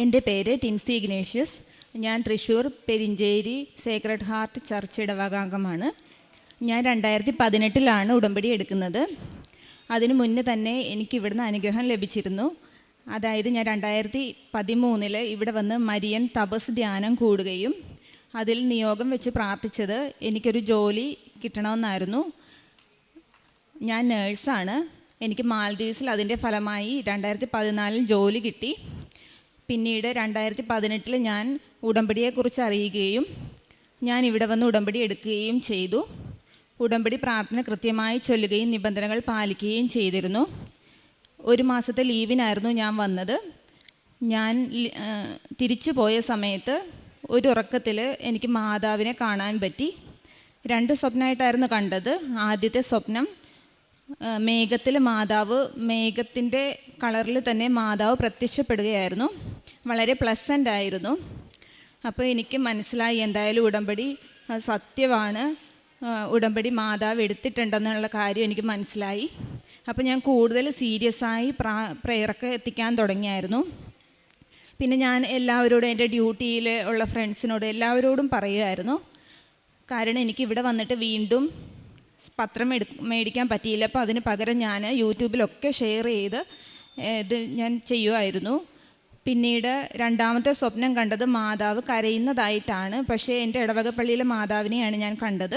എന്റെ പേര് ടിൻസി ഇഗ്നേഷ്യസ്. ഞാൻ Thrissur Perinchery Sacred Heart church ഇടവകാംഗമാണ്. ഞാൻ രണ്ടായിരത്തി പതിനെട്ടിലാണ് ഉടമ്പടി എടുക്കുന്നത്. അതിനു മുന്നേ തന്നെ എനിക്ക് ഇവിടുന്ന് അനുഗ്രഹം ലഭിച്ചിരുന്നു. അതായത് ഞാൻ രണ്ടായിരത്തി പതിമൂന്നിൽ ഇവിടെ വന്ന് മരിയൻ തപസ് ധ്യാനം കൂടുകയും അതിൽ നിയോഗം വെച്ച് പ്രാർത്ഥിച്ചത് എനിക്കൊരു ജോലി കിട്ടണമെന്നായിരുന്നു. ഞാൻ നേഴ്സാണ്. എനിക്ക് മാൽദീവ്സിൽ അതിന്റെ ഫലമായി രണ്ടായിരത്തി പതിനാലിൽ ജോലി കിട്ടി. പിന്നീട് രണ്ടായിരത്തി പതിനെട്ടിൽ ഞാൻ ഉടമ്പടിയെക്കുറിച്ച് അറിയുകയും ഞാൻ ഇവിടെ വന്ന് ഉടമ്പടി എടുക്കുകയും ചെയ്തു. ഉടമ്പടി പ്രാർത്ഥന കൃത്യമായി ചൊല്ലുകയും നിബന്ധനകൾ പാലിക്കുകയും ചെയ്തിരുന്നു. ഒരു മാസത്തെ ലീവിനായിരുന്നു ഞാൻ വന്നത്. ഞാൻ തിരിച്ചു പോയ സമയത്ത് ഒരു ഉറക്കത്തിൽ എനിക്ക് മാതാവിനെ കാണാൻ പറ്റി. രണ്ട് സ്വപ്നമായിട്ടായിരുന്നു കണ്ടത്. ആദ്യത്തെ സ്വപ്നം മേഘത്തിൽ മാതാവ് മേഘത്തിന്റെ കളറിൽ തന്നെ മാതാവ് പ്രത്യക്ഷപ്പെടുകയായിരുന്നു. വളരെ പ്ലസന്റ് ആയിരുന്നു. അപ്പോൾ എനിക്ക് മനസ്സിലായി എന്തായാലും ഉടമ്പടി സത്യമാണ്. ഉടമ്പടി മാതാവ് എടുത്തിട്ടുണ്ടെന്നുള്ള കാര്യം എനിക്ക് മനസ്സിലായി. അപ്പോൾ ഞാൻ കൂടുതൽ സീരിയസ് ആയി പ്രാ പ്രേയറൊക്കെ എത്തിക്കാൻ തുടങ്ങിയായിരുന്നു. പിന്നെ ഞാൻ എല്ലാവരോടും എന്റെ ഡ്യൂട്ടിയിൽ ഉള്ള ഫ്രണ്ട്സിനോട് എല്ലാവരോടും പറയുമായിരുന്നു കാരണം എനിക്ക് ഇവിടെ വന്നിട്ട് വീണ്ടും പത്രം എടു മേടിക്കാൻ പറ്റിയില്ല. അപ്പോൾ അതിന് പകരം ഞാൻ യൂട്യൂബിലൊക്കെ ഷെയർ ചെയ്ത് ഇത് ഞാൻ ചെയ്യുമായിരുന്നു. പിന്നീട് രണ്ടാമത്തെ സ്വപ്നം കണ്ടത് മാതാവ് കരയുന്നതായിട്ടാണ്. പക്ഷേ എന്റെ ഇടവകപ്പള്ളിയിലെ മാതാവിനെയാണ് ഞാൻ കണ്ടത്.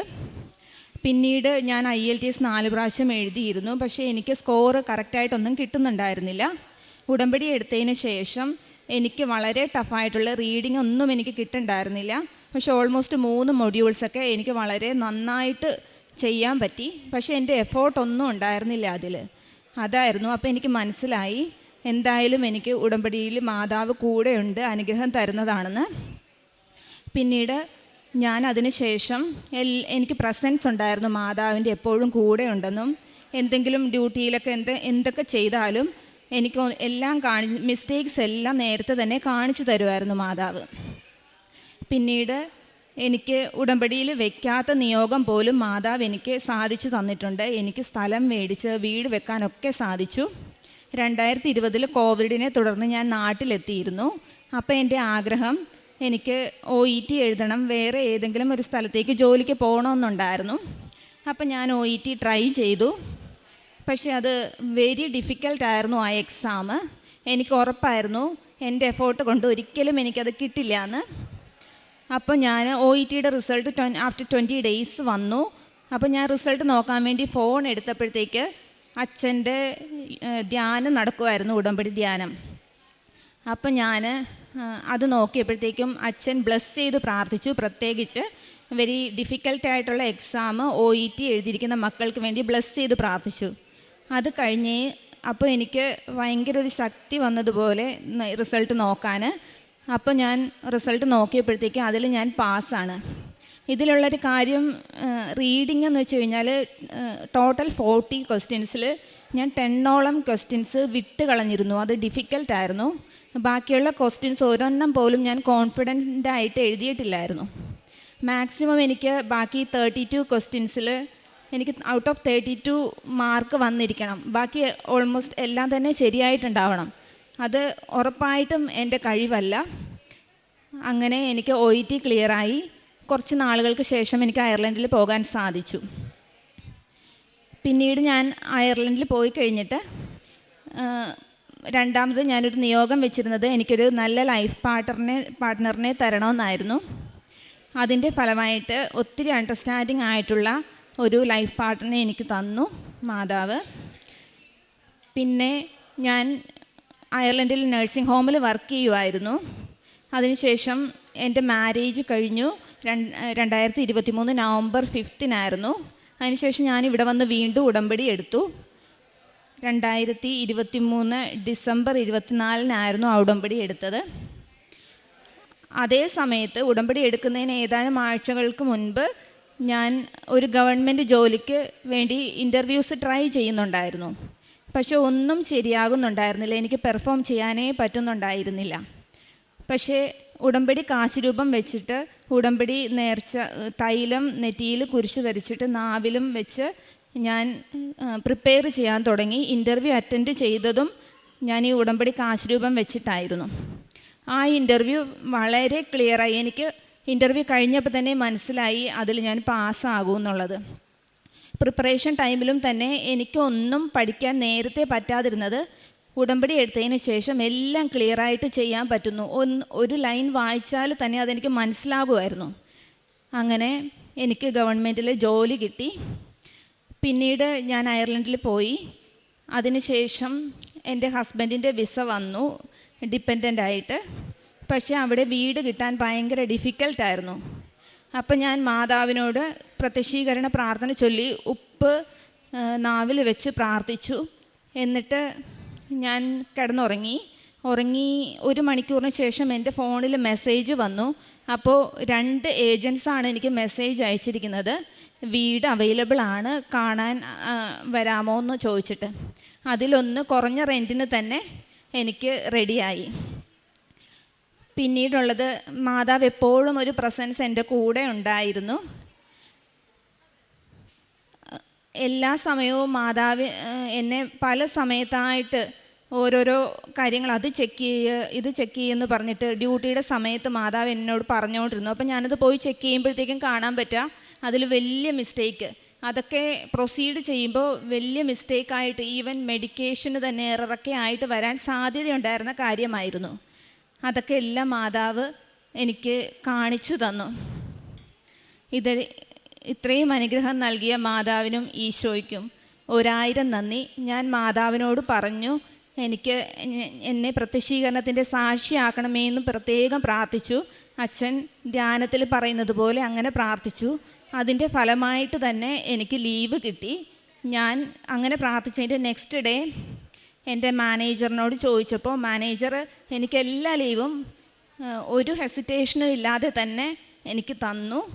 പിന്നീട് ഞാൻ ഐ എൽ ടി എസ് നാല് പ്രാവശ്യം എഴുതിയിരുന്നു. പക്ഷേ എനിക്ക് സ്കോർ കറക്റ്റായിട്ടൊന്നും കിട്ടുന്നുണ്ടായിരുന്നില്ല. ഉടമ്പടി എടുത്തതിന് ശേഷം എനിക്ക് വളരെ ടഫായിട്ടുള്ള റീഡിംഗ് ഒന്നും എനിക്ക് കിട്ടുന്നുണ്ടായിരുന്നില്ല പക്ഷേ ഓൾമോസ്റ്റ് മൂന്ന് മൊഡ്യൂൾസൊക്കെ എനിക്ക് വളരെ നന്നായിട്ട് ചെയ്യാൻ പറ്റി. പക്ഷേ എന്റെ എഫേർട്ടൊന്നും ഉണ്ടായിരുന്നില്ല അതിൽ അതായിരുന്നു. അപ്പോൾ എനിക്ക് മനസ്സിലായി. എന്തായാലും എനിക്ക് ഉടമ്പടിയിൽ മാതാവ് കൂടെയുണ്ട് അനുഗ്രഹം തരുന്നതാണെന്ന്. പിന്നീട് ഞാൻ അതിന് ശേഷം എൽ എനിക്ക് പ്രസൻസ് ഉണ്ടായിരുന്നു മാതാവിന്റെ എപ്പോഴും കൂടെ ഉണ്ടെന്നും എന്തെങ്കിലും ഡ്യൂട്ടിയിലൊക്കെ എന്ത് എന്തൊക്കെ ചെയ്താലും എനിക്ക് എല്ലാം കാണി മിസ്റ്റേക്സ് എല്ലാം നേരത്തെ തന്നെ കാണിച്ചു തരുമായിരുന്നു മാതാവ്. പിന്നീട് എനിക്ക് ഉടമ്പടിയിൽ വെക്കാത്ത നിയോഗം പോലും മാതാവ് എനിക്ക് സാധിച്ചു തന്നിട്ടുണ്ട്. എനിക്ക് സ്ഥലം മേടിച്ച് വീട് വെക്കാനൊക്കെ സാധിച്ചു. രണ്ടായിരത്തി ഇരുപതിൽ കോവിഡിനെ തുടർന്ന് ഞാൻ നാട്ടിലെത്തിയിരുന്നു. അപ്പോൾ എന്റെ ആഗ്രഹം എനിക്ക് ഒ ഇ ടി എഴുതണം വേറെ ഏതെങ്കിലും ഒരു സ്ഥലത്തേക്ക് ജോലിക്ക് പോകണമെന്നുണ്ടായിരുന്നു. അപ്പം ഞാൻ ഒ ഇ ടി ട്രൈ ചെയ്തു. പക്ഷേ അത് വെരി ഡിഫിക്കൽട്ടായിരുന്നു ആ എക്സാം. എനിക്ക് ഉറപ്പായിരുന്നു എന്റെ എഫേർട്ട് കൊണ്ട് ഒരിക്കലും എനിക്കത് കിട്ടില്ല എന്ന് അപ്പോൾ ഞാൻ ഒ ഇ ടിയുടെ റിസൾട്ട് ആഫ്റ്റർ ട്വന്റി ഡേയ്സ് വന്നു. അപ്പോൾ ഞാൻ റിസൾട്ട് നോക്കാൻ വേണ്ടി ഫോൺ എടുത്തപ്പോഴത്തേക്ക് അച്ഛന്റെ ധ്യാനം നടക്കുമായിരുന്നു ഉടമ്പടി ധ്യാനം. അപ്പം ഞാൻ അത് നോക്കിയപ്പോഴത്തേക്കും അച്ഛൻ ബ്ലസ് ചെയ്ത് പ്രാർത്ഥിച്ചു. പ്രത്യേകിച്ച് വെരി ഡിഫിക്കൽട്ടായിട്ടുള്ള എക്സാം ഒ ഇ ടി എഴുതിയിരിക്കുന്ന മക്കൾക്ക് വേണ്ടി ബ്ലസ് ചെയ്ത് പ്രാർത്ഥിച്ചു. അത് കഴിഞ്ഞ് അപ്പോൾ എനിക്ക് ഭയങ്കര ഒരു ശക്തി വന്നതുപോലെ റിസൾട്ട് നോക്കാൻ അപ്പോൾ ഞാൻ റിസൾട്ട് നോക്കിയപ്പോഴത്തേക്കും അതിൽ ഞാൻ പാസ്സാണ്. ഇതിലുള്ളൊരു കാര്യം റീഡിംഗ് എന്ന് വെച്ച് കഴിഞ്ഞാൽ ടോട്ടൽ ഫോർട്ടി ക്വസ്റ്റ്യൻസിൽ ഞാൻ ടെന്നോളം ക്വസ്റ്റ്യൻസ് വിട്ട് കളഞ്ഞിരുന്നു. അത് ഡിഫിക്കൽട്ടായിരുന്നു ബാക്കിയുള്ള ക്വസ്റ്റ്യൻസ് ഒരെണ്ണം പോലും ഞാൻ കോൺഫിഡന്റ് ആയിട്ട് എഴുതിയിട്ടില്ലായിരുന്നു. മാക്സിമം എനിക്ക് ബാക്കി തേർട്ടി ടു ക്വസ്റ്റ്യൻസിൽ എനിക്ക് out of thirty two mark വന്നിരിക്കണം. ബാക്കി ഓൾമോസ്റ്റ് എല്ലാം തന്നെ ശരിയായിട്ടുണ്ടാവണം. അത് ഉറപ്പായിട്ടും എന്റെ കഴിവല്ല. അങ്ങനെ എനിക്ക് ഒ ഇ ടി ക്ലിയറായി കുറച്ച് നാളുകൾക്ക് ശേഷം എനിക്ക് അയർലൻഡിൽ പോകാൻ സാധിച്ചു. പിന്നീട് ഞാൻ അയർലൻഡിൽ പോയി കഴിഞ്ഞിട്ട് രണ്ടാമത് ഞാനൊരു നിയോഗം വെച്ചിരുന്നത് എനിക്കൊരു നല്ല ലൈഫ് പാർട്ണറിനെ പാർട്ട്ണറിനെ തരണമെന്നായിരുന്നു. അതിന്റെ ഫലമായിട്ട് ഒത്തിരി അണ്ടർസ്റ്റാൻഡിങ് ആയിട്ടുള്ള ഒരു ലൈഫ് പാർട്ട്ണറെ എനിക്ക് തന്നു മാതാവ്. പിന്നെ ഞാൻ അയർലൻഡിൽ നഴ്സിംഗ് ഹോമിൽ വർക്ക് ചെയ്യുമായിരുന്നു അതിനുശേഷം എന്റെ മാരേജ് കഴിഞ്ഞു. രണ്ട് രണ്ടായിരത്തി ഇരുപത്തി മൂന്ന് നവംബർ ഫിഫ്തിനായിരുന്നു അതിനുശേഷം ഞാൻ ഇവിടെ വന്ന് വീണ്ടും ഉടമ്പടി എടുത്തു. രണ്ടായിരത്തി ഇരുപത്തി മൂന്ന് ഡിസംബർ ഇരുപത്തിനാലിനായിരുന്നു ആ ഉടമ്പടി എടുത്തത്. അതേ സമയത്ത് ഉടമ്പടി എടുക്കുന്നതിന് ഏതാനും ആഴ്ചകൾക്ക് മുൻപ് ഞാൻ ഒരു ഗവൺമെന്റ് ജോലിക്ക് വേണ്ടി ഇന്റർവ്യൂസ് ട്രൈ ചെയ്യുന്നുണ്ടായിരുന്നു. പക്ഷെ ഒന്നും ശരിയാകുന്നുണ്ടായിരുന്നില്ല. എനിക്ക് പെർഫോം ചെയ്യാനേ പറ്റുന്നുണ്ടായിരുന്നില്ല. പക്ഷേ ഉടമ്പടി കാശുരൂപം വെച്ചിട്ട് ഉടമ്പടി നേർച്ച തൈലം നെറ്റിയിൽ കുരിശ് വരച്ചിട്ട് നാവിലും വെച്ച് ഞാൻ പ്രിപ്പയർ ചെയ്യാൻ തുടങ്ങി. ഇന്റർവ്യൂ അറ്റൻഡ് ചെയ്തതും ഞാൻ ഈ ഉടമ്പടി കാശുരൂപം വെച്ചിട്ടായിരുന്നു. ആ ഇന്റർവ്യൂ വളരെ ക്ലിയറായി എനിക്ക് ഇന്റർവ്യൂ കഴിഞ്ഞപ്പോൾ തന്നെ മനസ്സിലായി അതിൽ ഞാൻ പാസ്സാകും എന്നുള്ളത്. പ്രിപ്പറേഷൻ ടൈമിലും തന്നെ എനിക്കൊന്നും പഠിക്കാൻ നേരത്തെ പറ്റാതിരുന്നത് ഉടമ്പടി എടുത്തതിന് ശേഷം എല്ലാം ക്ലിയറായിട്ട് ചെയ്യാൻ പറ്റുന്നു. ഒന്ന് ഒരു ലൈൻ വായിച്ചാൽ തന്നെ അതെനിക്ക് മനസ്സിലാകുമായിരുന്നു. അങ്ങനെ എനിക്ക് ഗവൺമെന്റിൽ ജോലി കിട്ടി. പിന്നീട് ഞാൻ അയർലൻഡിൽ പോയി. അതിനുശേഷം എന്റെ ഹസ്ബൻഡിന്റെ വിസ വന്നു ഡിപ്പെൻഡന്റ് ആയിട്ട്. പക്ഷേ അവിടെ വീട് കിട്ടാൻ ഭയങ്കര ഡിഫിക്കൽട്ടായിരുന്നു അപ്പം ഞാൻ മാതാവിനോട് പ്രത്യക്ഷീകരണ പ്രാർത്ഥന ചൊല്ലി ഉപ്പ് നാവിൽ വെച്ച് പ്രാർത്ഥിച്ചു. എന്നിട്ട് ഞാൻ കിടന്നുറങ്ങി. ഉറങ്ങി ഒരു മണിക്കൂറിന് ശേഷം എന്റെ ഫോണിൽ മെസ്സേജ് വന്നു. അപ്പോൾ രണ്ട് ഏജൻസാണ് എനിക്ക് മെസ്സേജ് അയച്ചിരിക്കുന്നത്. വീട് അവൈലബിൾ ആണ്. കാണാൻ വരാമോ എന്ന് ചോദിച്ചിട്ട്. അതിലൊന്ന് കുറഞ്ഞ റെന്റിന് തന്നെ എനിക്ക് റെഡിയായി പിന്നീടുള്ളത് മാതാവ് എപ്പോഴും ഒരു പ്രസൻസ് എന്റെ കൂടെ ഉണ്ടായിരുന്നു. എല്ലാ സമയവും മാതാവ് എന്നെ പല സമയത്തായിട്ട് ഓരോരോ കാര്യങ്ങൾ അത് ചെക്ക് ചെയ്യുക ഇത് ചെക്ക് ചെയ്യുമെന്ന് പറഞ്ഞിട്ട് ഡ്യൂട്ടിയുടെ സമയത്ത് മാതാവ് എന്നോട് പറഞ്ഞുകൊണ്ടിരുന്നു അപ്പം ഞാനത് പോയി ചെക്ക് ചെയ്യുമ്പോഴത്തേക്കും കാണാൻ പറ്റുക അതിൽ വലിയ മിസ്റ്റേക്ക് അതൊക്കെ പ്രൊസീഡ് ചെയ്യുമ്പോൾ വലിയ മിസ്റ്റേക്കായിട്ട് ഈവൻ മെഡിക്കേഷന് തന്നെ എററൊക്കെ ആയിട്ട് വരാൻ സാധ്യതയുണ്ടായിരുന്ന കാര്യമായിരുന്നു. അതൊക്കെ എല്ലാം മാതാവ് എനിക്ക് കാണിച്ചു തന്നു. ഇത് ഇത്രയും അനുഗ്രഹം നൽകിയ മാതാവിനും ഈശോയ്ക്കും. ഒരായിരം നന്ദി. ഞാൻ മാതാവിനോട് പറഞ്ഞു എനിക്ക് എന്നെ- പ്രത്യക്ഷീകരണത്തിന്റെ സാക്ഷിയാക്കണമേ എന്ന് പ്രത്യേകം പ്രാർത്ഥിച്ചു. അച്ഛൻ ധ്യാനത്തിൽ പറയുന്നത് പോലെ അങ്ങനെ പ്രാർത്ഥിച്ചു. അതിന്റെ ഫലമായിട്ട് തന്നെ എനിക്ക് ലീവ് കിട്ടി. ഞാൻ അങ്ങനെ പ്രാർത്ഥിച്ചതിന്റെ നെക്സ്റ്റ് ഡേ എന്റെ മാനേജറിനോട് ചോദിച്ചപ്പോൾ മാനേജർ എനിക്ക് എല്ലാ ലീവും ഒരു ഹെസിറ്റേഷനും ഇല്ലാതെ തന്നെ എനിക്ക് തന്നു.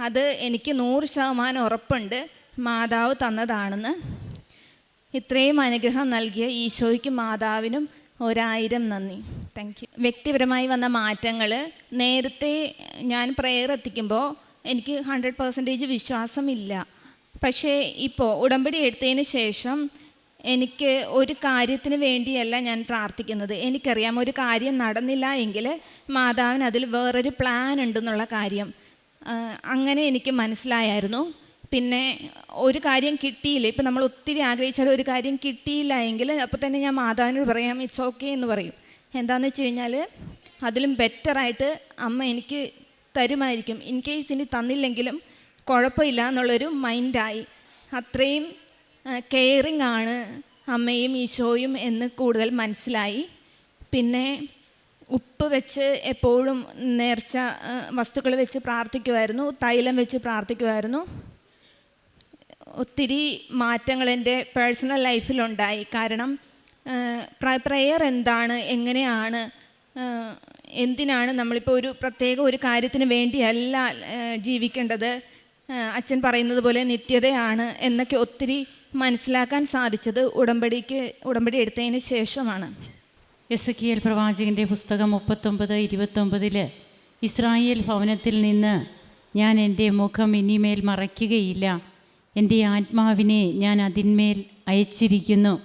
അത് എനിക്ക് നൂറ് ശതമാനം ഉറപ്പുണ്ട്. മാതാവ് തന്നതാണെന്ന്. ഇത്രയും അനുഗ്രഹം നൽകിയ ഈശോയ്ക്കും മാതാവിനും ഒരായിരം നന്ദി. താങ്ക് യു വ്യക്തിപരമായി വന്ന മാറ്റങ്ങൾ നേരത്തെ ഞാൻ പ്രെയർ എത്തിക്കുമ്പോൾ എനിക്ക് ഹൺഡ്രഡ് പെർസെന്റേജ് വിശ്വാസമില്ല. പക്ഷേ ഇപ്പോൾ ഉടമ്പടി എടുത്തതിന് ശേഷം എനിക്ക് ഒരു കാര്യത്തിന് വേണ്ടിയല്ല ഞാൻ പ്രാർത്ഥിക്കുന്നത്. എനിക്കറിയാം ഒരു കാര്യം നടന്നില്ല എങ്കിൽ മാതാവിന് അതിൽ വേറൊരു പ്ലാൻ ഉണ്ടെന്നുള്ള കാര്യം. അങ്ങനെ എനിക്ക് മനസ്സിലായായിരുന്നു. പിന്നെ ഒരു കാര്യം കിട്ടിയില്ല. ഇപ്പം നമ്മൾ ഒത്തിരി ആഗ്രഹിച്ചാൽ ഒരു കാര്യം കിട്ടിയില്ല എങ്കിൽ അപ്പോൾ തന്നെ ഞാൻ മാതാവിനോട് പറയാം ഇറ്റ്സ് ഓക്കെ എന്ന് പറയും. എന്താണെന്ന് വെച്ച് കഴിഞ്ഞാൽ അതിലും ബെറ്ററായിട്ട് അമ്മ എനിക്ക് തരുമായിരിക്കും. ഇൻ കേസ് ഇനി തന്നില്ലെങ്കിലും കുഴപ്പമില്ല എന്നുള്ളൊരു മൈൻഡായി അത്രയും കെയറിങ് ആണ് അമ്മയും ഈശോയും എന്ന് കൂടുതൽ മനസ്സിലായി. പിന്നെ ഉപ്പ് വെച്ച് എപ്പോഴും നേർച്ച വസ്തുക്കൾ വെച്ച് പ്രാർത്ഥിക്കുമായിരുന്നു തൈലം വെച്ച് പ്രാർത്ഥിക്കുമായിരുന്നു. ഒത്തിരി മാറ്റങ്ങൾ എന്റെ പേഴ്സണൽ ലൈഫിലുണ്ടായി. കാരണം പ്രയർ എന്താണ് എങ്ങനെയാണ് എന്തിനാണ് നമ്മളിപ്പോൾ ഒരു പ്രത്യേക ഒരു കാര്യത്തിന് വേണ്ടിയല്ല ജീവിക്കേണ്ടത്? അച്ഛൻ പറയുന്നത് പോലെ നിത്യതയാണ് എന്നൊക്കെ ഒത്തിരി മനസ്സിലാക്കാൻ സാധിച്ചത് ഉടമ്പടിക്ക് ഉടമ്പടി എടുത്തതിന് ശേഷമാണ്. എസ് കി എൽ പ്രവാചകന്റെ പുസ്തകം മുപ്പത്തൊമ്പത് ഇരുപത്തൊമ്പതിൽ ഇസ്രായേൽ ഭവനത്തിൽ നിന്ന് ഞാൻ എന്റെ മുഖം ഇനിമേൽ മറയ്ക്കുകയില്ല. എന്റെ ആത്മാവിനെ ഞാൻ അതിന്മേൽ അയച്ചിരിക്കുന്നു.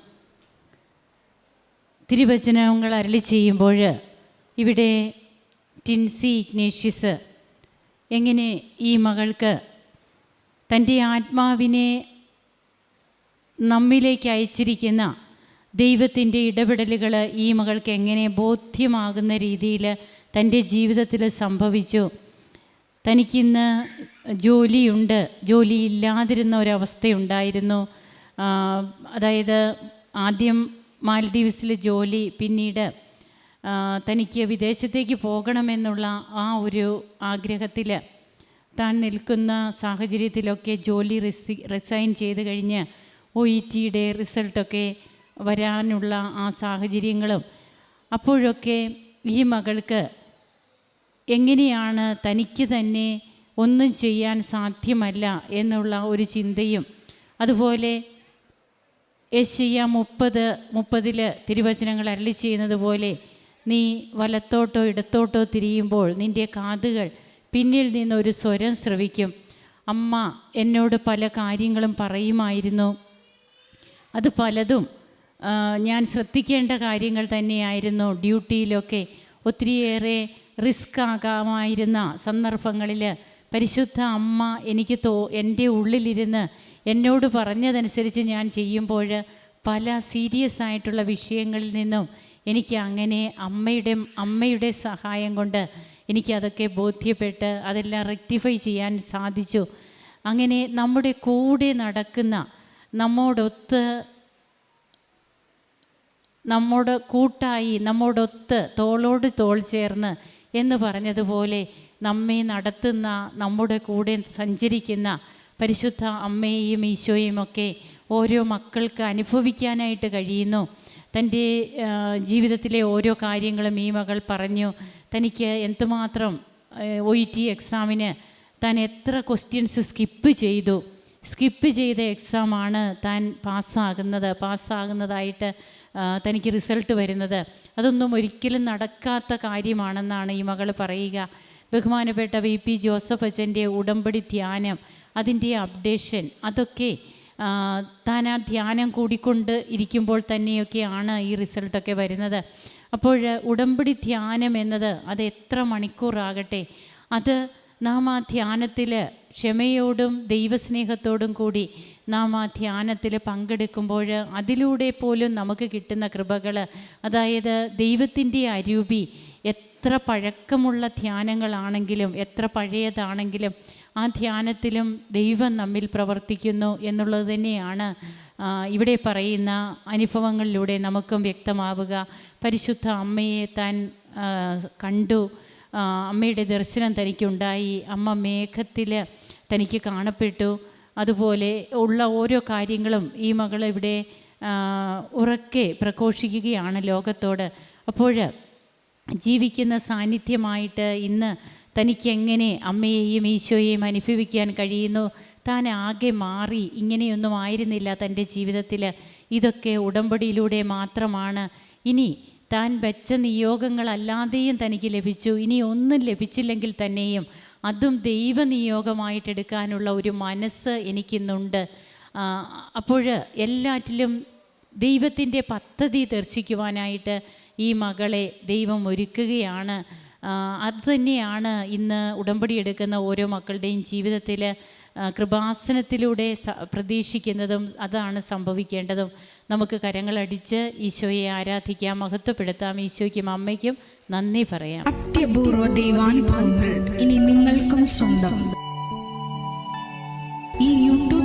തിരുവചനങ്ങൾ അരളി ചെയ്യുമ്പോൾ ഇവിടെ ടിൻസി ഇഗ്നേഷ്യസ് എങ്ങനെ ഈ മകൾക്ക് തന്റെ ആത്മാവിനെ നമ്മിലേക്ക് അയച്ചിരിക്കുന്ന ദൈവത്തിന്റെ ഇടപെടലുകൾ ഈ മകൾക്ക് എങ്ങനെ ബോധ്യമാകുന്ന രീതിയിൽ തന്റെ ജീവിതത്തിൽ സംഭവിച്ചു? തനിക്കിന്ന് ജോലിയുണ്ട്. ജോലിയില്ലാതിരുന്ന ഒരവസ്ഥയുണ്ടായിരുന്നു. അതായത് ആദ്യം മാൽഡീവ്സിൽ ജോലി പിന്നീട് തനിക്ക് വിദേശത്തേക്ക് പോകണമെന്നുള്ള ആ ഒരു ആഗ്രഹത്തിൽ താൻ നിൽക്കുന്ന സാഹചര്യത്തിലൊക്കെ ജോലി റിസി റിസൈൻ ചെയ്ത് കഴിഞ്ഞ് ഒ ഇ ടിയുടെ റിസൾട്ടൊക്കെ വരാനുള്ള ആ സാഹചര്യങ്ങളും. അപ്പോഴൊക്കെ ഈ മകൾക്ക് എങ്ങനെയാണ് തനിക്ക് തന്നെ ഒന്നും ചെയ്യാൻ സാധ്യമല്ല എന്നുള്ള ഒരു ചിന്തയും. അതുപോലെ യശയ്യ മുപ്പത് മുപ്പതിൽ തിരുവചനങ്ങൾ അരളി ചെയ്യുന്നത് പോലെ നീ വലത്തോട്ടോ ഇടത്തോട്ടോ തിരിയുമ്പോൾ നിന്റെ കാതുകൾ പിന്നിൽ നിന്ന് ഒരു സ്വരം ശ്രവിക്കും അമ്മ എന്നോട് പല കാര്യങ്ങളും പറയുമായിരുന്നു. അത് പലതും ഞാൻ ശ്രദ്ധിക്കേണ്ട കാര്യങ്ങൾ തന്നെയായിരുന്നു. ഡ്യൂട്ടിയിലൊക്കെ ഒത്തിരിയേറെ റിസ്ക് ആകാമായിരുന്ന സന്ദർഭങ്ങളിൽ പരിശുദ്ധ അമ്മ എനിക്ക് തോ എന്റെ ഉള്ളിലിരുന്ന് എന്നോട് പറഞ്ഞതനുസരിച്ച് ഞാൻ ചെയ്യുമ്പോൾ പല സീരിയസ് ആയിട്ടുള്ള വിഷയങ്ങളിൽ നിന്നും എനിക്ക് അങ്ങനെ അമ്മയുടെ അമ്മയുടെ സഹായം കൊണ്ട് എനിക്കതൊക്കെ ബോധ്യപ്പെട്ട് അതെല്ലാം റെക്ടിഫൈ ചെയ്യാൻ സാധിച്ചു. അങ്ങനെ നമ്മുടെ കൂടെ നടക്കുന്ന നമ്മോടൊത്ത് നമ്മോട് കൂട്ടായി നമ്മോടൊത്ത് തോളോട് തോൾ ചേർന്ന് എന്ന് പറഞ്ഞതുപോലെ നമ്മെ നടത്തുന്ന നമ്മുടെ കൂടെ സഞ്ചരിക്കുന്ന പരിശുദ്ധ അമ്മയെയും ഈശോയും ഒക്കെ ഓരോ മക്കൾക്ക് അനുഭവിക്കാനായിട്ട് കഴിയുന്നു. തന്റെ ജീവിതത്തിലെ ഓരോ കാര്യങ്ങളും ഈ മകൾ പറഞ്ഞു. തനിക്ക് എന്തുമാത്രം ഒ ഇ ടി എക്സാമിന് താൻ എത്ര ക്വസ്റ്റ്യൻസ് സ്കിപ്പ് ചെയ്തു. സ്കിപ്പ് ചെയ്ത എക്സാമാണ് താൻ പാസ്സാകുന്നത്. പാസ്സാകുന്നതായിട്ട് തനിക്ക് റിസൾട്ട് വരുന്നത്. അതൊന്നും ഒരിക്കലും നടക്കാത്ത കാര്യമാണെന്നാണ് ഈ മകൾ പറയുക. ബഹുമാനപ്പെട്ട വി പി ജോസഫ് അച്ഛന്റെ ഉടമ്പടി ധ്യാനം അതിന്റെ അപ്ഡേഷൻ അതൊക്കെ താൻ ആ ധ്യാനം കൂടിക്കൊണ്ട് ഇരിക്കുമ്പോൾ തന്നെയൊക്കെയാണ് ഈ റിസൾട്ടൊക്കെ വരുന്നത്. അപ്പോൾ ഉടമ്പടി ധ്യാനം എന്നത് അത് എത്ര മണിക്കൂറാകട്ടെ? അത് നാം ആ ധ്യാനത്തിൽ ക്ഷമയോടും ദൈവസ്നേഹത്തോടും കൂടി നാം ആ ധ്യാനത്തിൽ പങ്കെടുക്കുമ്പോൾ അതിലൂടെ പോലും നമുക്ക് കിട്ടുന്ന കൃപകൾ അതായത് ദൈവത്തിന്റെ അരൂപി എത്ര പഴക്കമുള്ള ധ്യാനങ്ങളാണെങ്കിലും എത്ര പഴയതാണെങ്കിലും ആ ധ്യാനത്തിലും ദൈവം നമ്മിൽ പ്രവർത്തിക്കുന്നു എന്നുള്ളത് തന്നെയാണ് ഇവിടെ പറയുന്ന അനുഭവങ്ങളിലൂടെ നമുക്കും വ്യക്തമാവുക. പരിശുദ്ധ അമ്മയെ താൻ കണ്ടു. അമ്മയുടെ ദർശനം തനിക്കുണ്ടായി. അമ്മ മേഘത്തിൽ തനിക്ക് കാണപ്പെട്ടു. അതുപോലെ ഉള്ള ഓരോ കാര്യങ്ങളും ഈ മകൾ ഇവിടെ ഉറക്കെ പ്രഘോഷിക്കുകയാണ് ലോകത്തോട്. അപ്പോൾ ജീവിക്കുന്ന സാന്നിധ്യമായിട്ട് ഇന്ന് തനിക്ക് എങ്ങനെ അമ്മയെയും ഈശോയെയും അനുഭവിക്കാൻ കഴിയുന്നു? താൻ ആകെ മാറി ഇങ്ങനെയൊന്നും ആയിരുന്നില്ല തന്റെ ജീവിതത്തിൽ ഇതൊക്കെ ഉടമ്പടിയിലൂടെ മാത്രമാണ്. ഇനി താൻ വെച്ച നിയോഗങ്ങളല്ലാതെയും തനിക്ക് ലഭിച്ചു. ഇനി ഒന്നും ലഭിച്ചില്ലെങ്കിൽ തന്നെയും അതും ദൈവനിയോഗമായിട്ടെടുക്കാനുള്ള ഒരു മനസ്സ് എനിക്കിന്നുണ്ട്. അപ്പോൾ എല്ലാറ്റിലും ദൈവത്തിന്റെ പദ്ധതി ദർശിക്കുവാനായിട്ട് ഈ മകളെ ദൈവം ഒരുക്കുകയാണ്. അത് തന്നെയാണ് ഇന്ന് ഉടമ്പടി എടുക്കുന്ന ഓരോ മക്കളുടെയും ജീവിതത്തിൽ കൃപാസനത്തിലൂടെ പ്രതീക്ഷിക്കുന്നതും അതാണ് സംഭവിക്കേണ്ടതും. നമുക്ക് കരങ്ങളടിച്ച് ഈശോയെ ആരാധിക്കാം മഹത്വപ്പെടുത്താം. ഈശോയ്ക്കും അമ്മയ്ക്കും നന്ദി പറയാം. അത്യപൂർവ ദൈവാനുഭവങ്ങൾ ഇനി നിങ്ങൾക്കും സ്വന്തം.